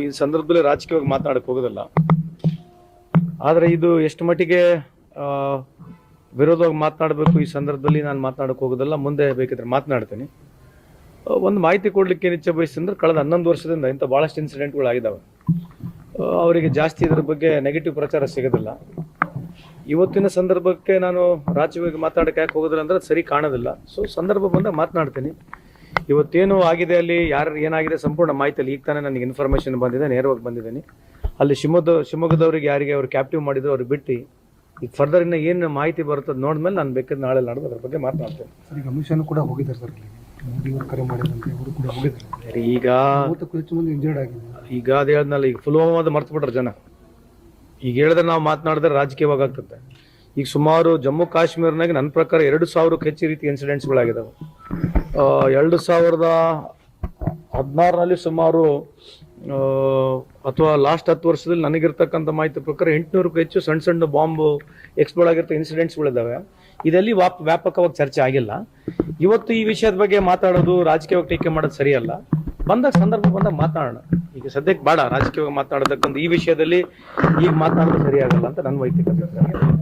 ಈ ಸಂದರ್ಭದಲ್ಲಿ ರಾಜಕೀಯವಾಗಿ ಮಾತನಾಡಕ್ಕೆ ಹೋಗೋದಿಲ್ಲ. ಆದರೆ ಇದು ಎಷ್ಟು ಮಟ್ಟಿಗೆ ವಿರೋಧವಾಗಿ ಮಾತನಾಡಬೇಕು ಈ ಸಂದರ್ಭದಲ್ಲಿ ನಾನು ಮಾತನಾಡಕ್ಕೆ ಹೋಗೋದಿಲ್ಲ. ಮುಂದೆ ಬೇಕಿದ್ರೆ ಮಾತನಾಡ್ತೀನಿ. ಒಂದು ಮಾಹಿತಿ ಕೊಡಲಿಕ್ಕೆ ಏನು ಇಚ್ಛೆ ಅಂದ್ರೆ ಕಳೆದ ಹನ್ನೊಂದು ವರ್ಷದಿಂದ ಇಂಥ ಭಾಳಷ್ಟು ಇನ್ಸಿಡೆಂಟ್ಗಳು ಆಗಿದ್ದಾವೆ ಆ, ಅವರಿಗೆ ಜಾಸ್ತಿ ಇದ್ರ ಬಗ್ಗೆ ನೆಗೆಟಿವ್ ಪ್ರಚಾರ ಸಿಗೋದಿಲ್ಲ. ಇವತ್ತಿನ ಸಂದರ್ಭಕ್ಕೆ ನಾನು ರಾಜ್ಯವಾಗಿ ಮಾತಾಡಕ್ಕೆ ಯಾಕೆ ಹೋಗೋದಿಲ್ಲ ಅಂದ್ರೆ ಸರಿ ಕಾಣೋದಿಲ್ಲ. ಸೊ ಸಂದರ್ಭ ಬಂದಾಗ ಮಾತನಾಡ್ತೀನಿ. ಇವತ್ತೇನು ಆಗಿದೆ ಅಲ್ಲಿ? ಯಾರು ಏನಾಗಿದೆ ಸಂಪೂರ್ಣ ಮಾಹಿತಿ ಅಲ್ಲಿ ಈಗ ತಾನೇ ನನಗೆ ಇನ್ಫಾರ್ಮೇಷನ್ ಬಂದಿದೆ ನೇರವಾಗಿ ಬಂದಿದ್ದೀನಿ. ಅಲ್ಲಿ ಶಿವಮೊಗ್ಗ ಶಿವಮೊಗ್ಗದವರಿಗೆ ಯಾರಿಗೆ ಅವ್ರು ಕ್ಯಾಪ್ಟಿವ್ ಮಾಡಿದ್ರು ಅವ್ರು ಬಿಟ್ಟು ಈಗ ಫರ್ದರ್ ಇನ್ನು ಏನು ಮಾಹಿತಿ ಬರುತ್ತದೆ ನೋಡಿದ್ಮೇಲೆ ನಾನು ಬೇಕಾದ್ರೆ ನಾಳೆ ನಾಡ್ದು ಅದ್ರ ಬಗ್ಗೆ ಮಾತನಾಡ್ತೇನೆ. ಸರ್ ಶಾನು ಕೂಡ ಹೋಗಿದ್ದಾರೆ ಸರ್ ಅಲ್ಲಿಗೆ ಮೋದಿ ಅವರು ಕರೆ ಮಾಡಿದಂತೆ ಅವರು ಕೂಡ ಹೋಗಿದ್ದಾರೆ. ಈಗ ಮೂವತ್ತಕ್ಕೂ ಹೆಚ್ಚು ಮಂದಿ ಇಂಜರ್ಡ್ ಆಗಿದೆ ಈಗ ಅದು ಹೇಳ್ದನಲ್ಲ ಈಗ ಪುಲ್ವಾಮಾದ ಮರ್ತು ಬಿಟ್ರೆ ಜನ. ಈಗ ಹೇಳಿದ್ರೆ ನಾವು ಮಾತನಾಡಿದ್ರೆ ರಾಜಕೀಯವಾಗಿ ಆಗ್ತದೆ. ಈಗ ಸುಮಾರು ಜಮ್ಮು ಕಾಶ್ಮೀರ್ನಾಗ ನನ್ನ ಪ್ರಕಾರ ಎರಡು ಸಾವಿರಕ್ಕೆ ಹೆಚ್ಚು ರೀತಿ ಇನ್ಸಿಡೆಂಟ್ಸ್ಗಳಾಗಿದ್ದಾವೆ ಎರಡು ಸಾವಿರದ ಹದಿನಾರರಲ್ಲಿ ಸುಮಾರು ಅಥವಾ ಲಾಸ್ಟ್ ಹತ್ತು ವರ್ಷದಲ್ಲಿ ನನಗಿರ್ತಕ್ಕಂಥ ಮಾಹಿತಿ ಪ್ರಕಾರ ಎಂಟುನೂರಕ್ಕೂ ಹೆಚ್ಚು ಸಣ್ಣ ಸಣ್ಣ ಬಾಂಬ್ ಎಕ್ಸ್ಪ್ಲೋರ್ಡ್ ಆಗಿರ್ತಕ್ಕ ಇನ್ಸಿಡೆಂಟ್ಸ್ಗಳಿದ್ದಾವೆ ಇದರಲ್ಲಿ ವಾಪ್ ವ್ಯಾಪಕವಾಗಿ ಚರ್ಚೆ ಆಗಿಲ್ಲ. ಇವತ್ತು ಈ ವಿಷಯದ ಬಗ್ಗೆ ಮಾತಾಡೋದು ರಾಜಕೀಯವಾಗಿ ಟೀಕೆ ಮಾಡೋದು ಸರಿಯಲ್ಲ. ಬಂದಾಗ ಸಂದರ್ಭ ಬಂದಾಗ ಮಾತಾಡೋಣ. ಈಗ ಸದ್ಯಕ್ಕೆ ಬೇಡ, ರಾಜಕೀಯವಾಗಿ ಮಾತಾಡತಕ್ಕಂಥ ಈ ವಿಷಯದಲ್ಲಿ ಈಗ ಮಾತಾಡೋದು ಸರಿಯಾಗಲ್ಲ ಅಂತ ನನ್ನ ವೈಯಕ್ತಿಕ